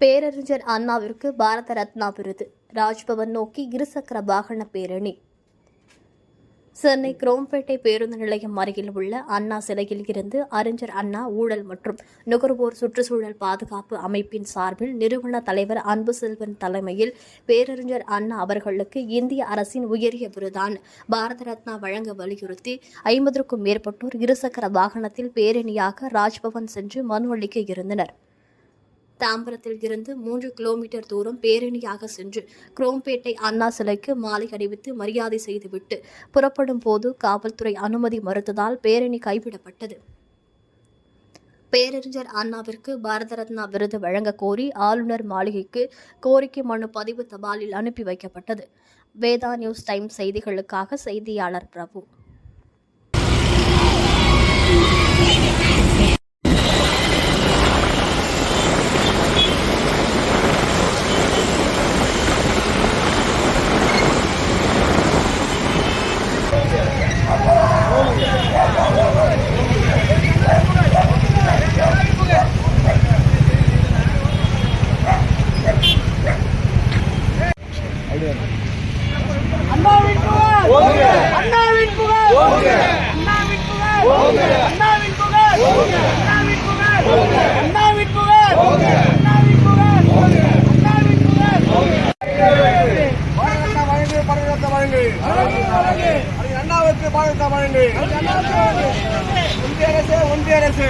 பேரறிஞர் அண்ணாவிற்கு பாரத ரத்னா விருது. ராஜ்பவன் நோக்கி இருசக்கர வாகன பேரணி. சென்னை குரோம்பேட்டை பேருந்து நிலையம் அருகில் உள்ள அண்ணா சிலையில் இருந்து அறிஞர் அண்ணா ஊழல் மற்றும் நுகர்வோர் சுற்றுச்சூழல் பாதுகாப்பு அமைப்பின் சார்பில் நிறுவன தலைவர் அன்பு செல்வன் தலைமையில் பேரறிஞர் அண்ணா அவர்களுக்கு இந்திய அரசின் உயரிய விருதான பாரத ரத்னா வழங்க வலியுறுத்தி ஐம்பதற்கும் மேற்பட்டோர் இருசக்கர வாகனத்தில் பேரணியாக ராஜ்பவன் சென்று மனு அளிக்க இருந்தனர். தாம்பரத்தில் இருந்து மூன்று கிலோமீட்டர் தூரம் பேரணியாக சென்று குரோம்பேட்டை அண்ணா சிலைக்கு மாலை அணிவித்து மரியாதை செய்துவிட்டு புறப்படும் போது காவல்துறை அனுமதி மறுத்ததால் பேரணி கைவிடப்பட்டது. பேரறிஞர் அண்ணாவிற்கு பாரத ரத்னா விருது வழங்க கோரி ஆளுநர் மாளிகைக்கு கோரிக்கை மனு பதிவு தபாலில் அனுப்பி வைக்கப்பட்டது. வேதா நியூஸ் டைம் செய்திகளுக்காக செய்தியாளர் பிரபு. அண்ணாவுக்கு பாதுகாப்பு வழங்கு. ஒன்றிய அரசு ஒன்றிய அரசு.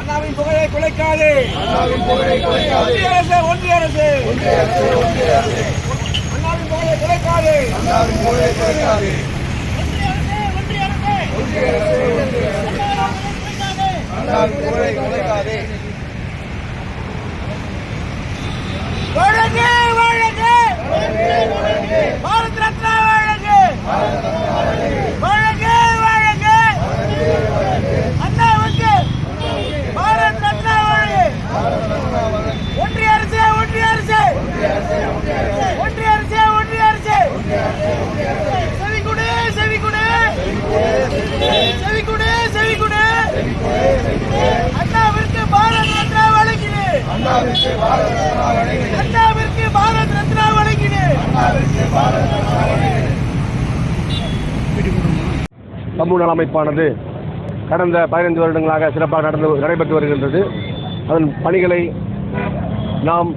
அண்ணாவின் புகழை குலைக்காது. அரசு அண்ணாவின் புகழை குலைக்காது. அண்ணாவின் புகழை குலைக்காது. ஒன்றிய அரசு ஒன்றிய அரசு. அண்ணாவின் புகழை குலைக்காது. சமூக நல அமைப்பானது கடந்த பதினைந்து வருடங்களாக சிறப்பாக நடந்து நடைபெற்று வருகின்றது. அதன் பணிகளை நாம்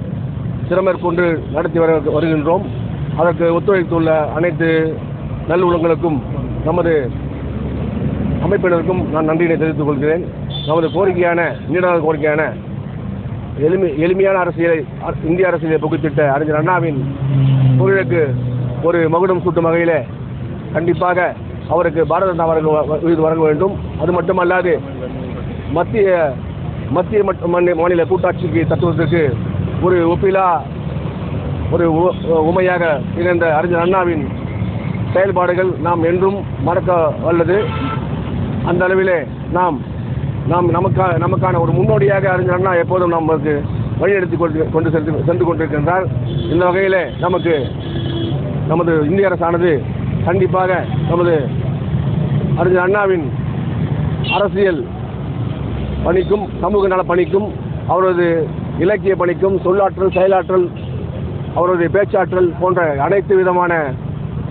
சிறமேற்கொண்டு நடத்தி வரு வருகின்றோம். அதற்கு ஒத்துழைத்துள்ள அனைத்து நல்லுள்ளங்களுக்கும் நமது அமைப்பினருக்கும் நான் நன்றியினை தெரிவித்துக் கொள்கிறேன். நமது கோரிக்கையான நீண்ட கோரிக்கையான எளிமை எளிமையான அரசியலை அ- இந்திய அரசியலை புகுத்திட்ட அறிஞர் அண்ணாவின் தொழிலுக்கு ஒரு மகுடம் சூட்டும் வகையில் கண்டிப்பாக அவருக்கு பாரத ரத்னா வழங்க விருது வழங்க வேண்டும். அது மட்டுமல்லாது மத்திய மத்திய மாநில- மாநில கூட்டாட்சிக்கு தத்துவத்திற்கு ஒரு ஒப்பிலா ஒரு உ- உமையாக இணைந்த அறிஞர் அண்ணாவின் செயல்பாடுகள் நாம் என்றும் மறக்க வல்லது. அந்த அளவிலே நாம் நாம் நமக்காக நமக்கான ஒரு முன்னோடியாக அறிஞர் அண்ணா எப்போதும் நமக்கு வழிநடத்தி கொண்டு கொண்டு சென்று சென்று கொண்டிருக்கின்றார். இந்த வகையில் நமக்கு நமது இந்திய அரசானது கண்டிப்பாக நமது அறிஞர் அண்ணாவின் அரசியல் பணிக்கும் சமூக நல பணிக்கும் அவரது இலக்கிய பணிக்கும் சொல்லாற்றல் செயலாற்றல் அவருடைய பேச்சாற்றல் போன்ற அனைத்து விதமான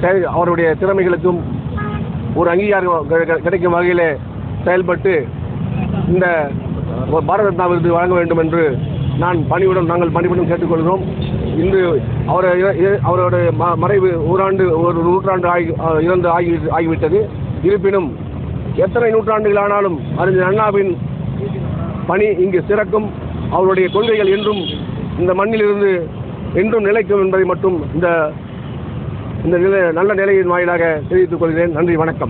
செயல் அவருடைய திறமைகளுக்கும் ஒரு அங்கீகாரம் கிடைக்கும் வகையிலே செயல்பட்டு இந்த பாரத ரத்னா விருது வழங்க வேண்டும் என்று நான் பணியுடன் நாங்கள் பணிவுடன் கேட்டுக்கொள்கிறோம். இன்று அவரை அவருடைய ம- மறைவு ஓராண்டு ஒரு நூற்றாண்டு ஆகி இறந்து ஆகி ஆகிவிட்டது. இருப்பினும் எத்தனை நூற்றாண்டுகள் ஆனாலும் அறிஞர் அண்ணாவின் பணி இங்கு சிறக்கும். அவருடைய கொள்கைகள் என்றும் இந்த மண்ணிலிருந்து என்றும் நிலைக்கும் என்பதை மட்டும் இந்த இந்த நிலை நல்ல நிலையின் வாயிலாக தெரிவித்துக் கொள்கிறேன். நன்றி வணக்கம்.